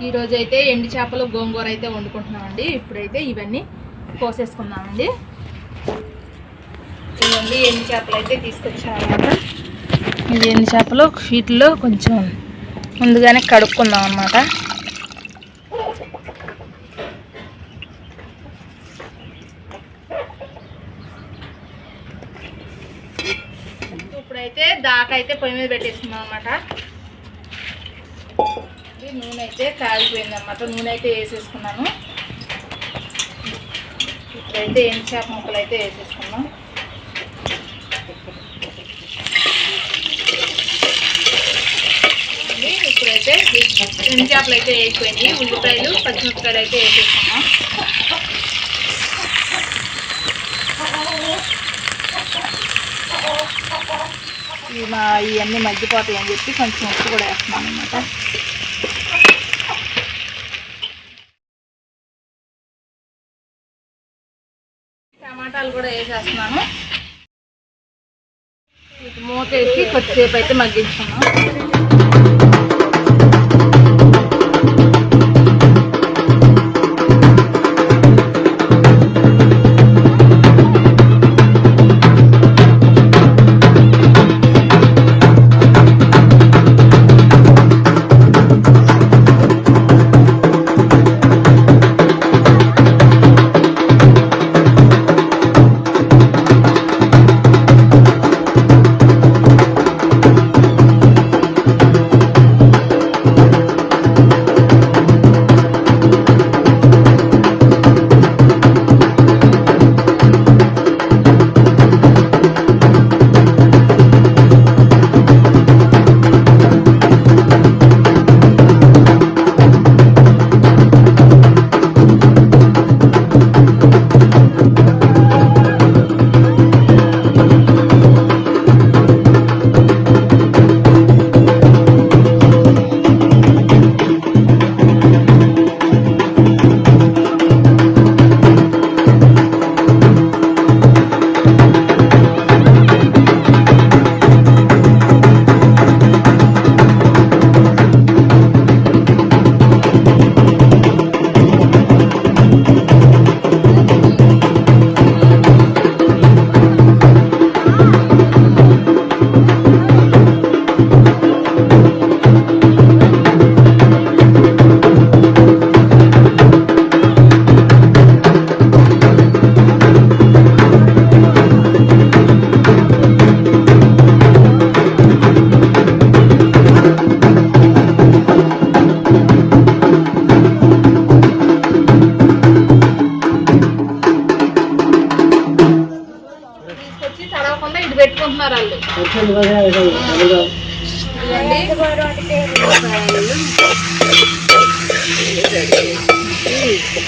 ఈరోజు అయితే ఎండు చేపలు గోంగూర అయితే వండుకుంటున్నామండి. ఇప్పుడైతే ఇవన్నీ కోసేసుకున్నామండి ఇవన్నీ ఎండు చేపలు అయితే తీసుకొచ్చామన్నమాట ఇది ఎండి చేపలు వీటిలో కొంచెం ముందుగానే కడుక్కుందాం అన్నమాట ఇప్పుడైతే దాకా అయితే పొయ్యి మీద పెట్టేసుకున్నాం అనమాట నూనె అయితే కాగిపోయింది అనమాట నూనె అయితే వేసేసుకున్నాను. ఇప్పుడైతే ఏం చేప ముక్కలు అయితే వేసేసుకున్నాం ఇప్పుడైతే ఎండు చేపలు అయితే వేసిపోయినాయి ఉల్లిపాయలు పచ్చిమిరపకాయలు అయితే వేసేసుకున్నాం ఇవి మా ఇవన్నీ మగ్గిపోతాయి అని చెప్పి కొంచెం ఉప్పు కూడా వేస్తున్నాను అనమాట టమాటాలు కూడా వేసేస్తున్నాను. ఇది మూత వేసి కొద్దిసేపు అయితే మగ్గించుకున్నాం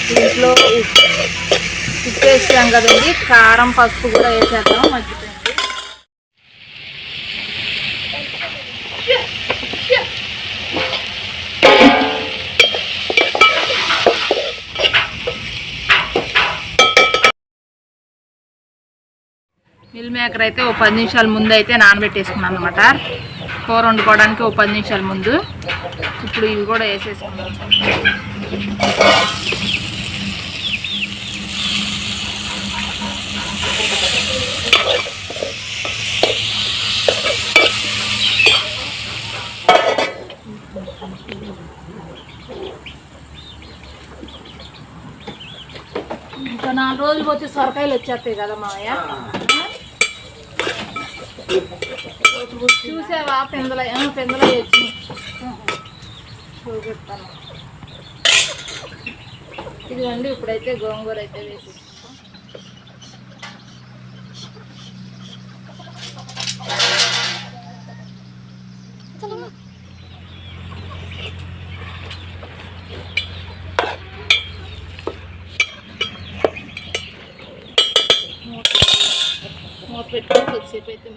ఇంట్లో వాళ్ళు ఉప్పు ఉప్పు వేసాం కదండి. కారం పసుపు కూడా వేసేద్దాం. మగ్గిపోయింది మిల్ మేకర్ అయితే ఓ పది నిమిషాల ముందు అయితే నానబెట్టేసుకున్నాను అనమాట కూర వండుకోవడానికి ఓ పది నిమిషాల ముందు. ఇప్పుడు ఇవి కూడా వేసేసుకున్నాను. ఇంకా నాలుగు రోజులు పోతే సొరకాయలు వచ్చేస్తాయి కదా మావయ్య? చూసావా? పెందల పెందల వచ్చి చూపిస్తాను ఇదిగోండి ఇప్పుడైతే గోంగూర అయితే వేసి మూత కొద్దిసేపు అయితే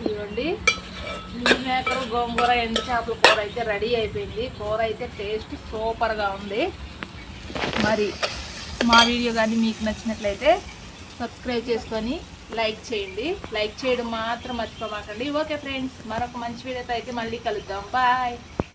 ఇదిగోండి మిల్ మేకర్ గోంగూర ఎండు చేపల కూర అయితే రెడీ అయిపోయింది. కూర అయితే టేస్ట్ సూపర్గా ఉంది. మరి మా వీడియో కానీ మీకు నచ్చినట్లయితే సబ్స్క్రైబ్ చేసుకొని లైక్ చేయండి. లైక్ చేయడం మాత్రం మర్చిపోమాకండి. ఓకే ఫ్రెండ్స్ మరొక మంచి వీడియోతో అయితే మళ్ళీ కలుద్దాం. బాయ్.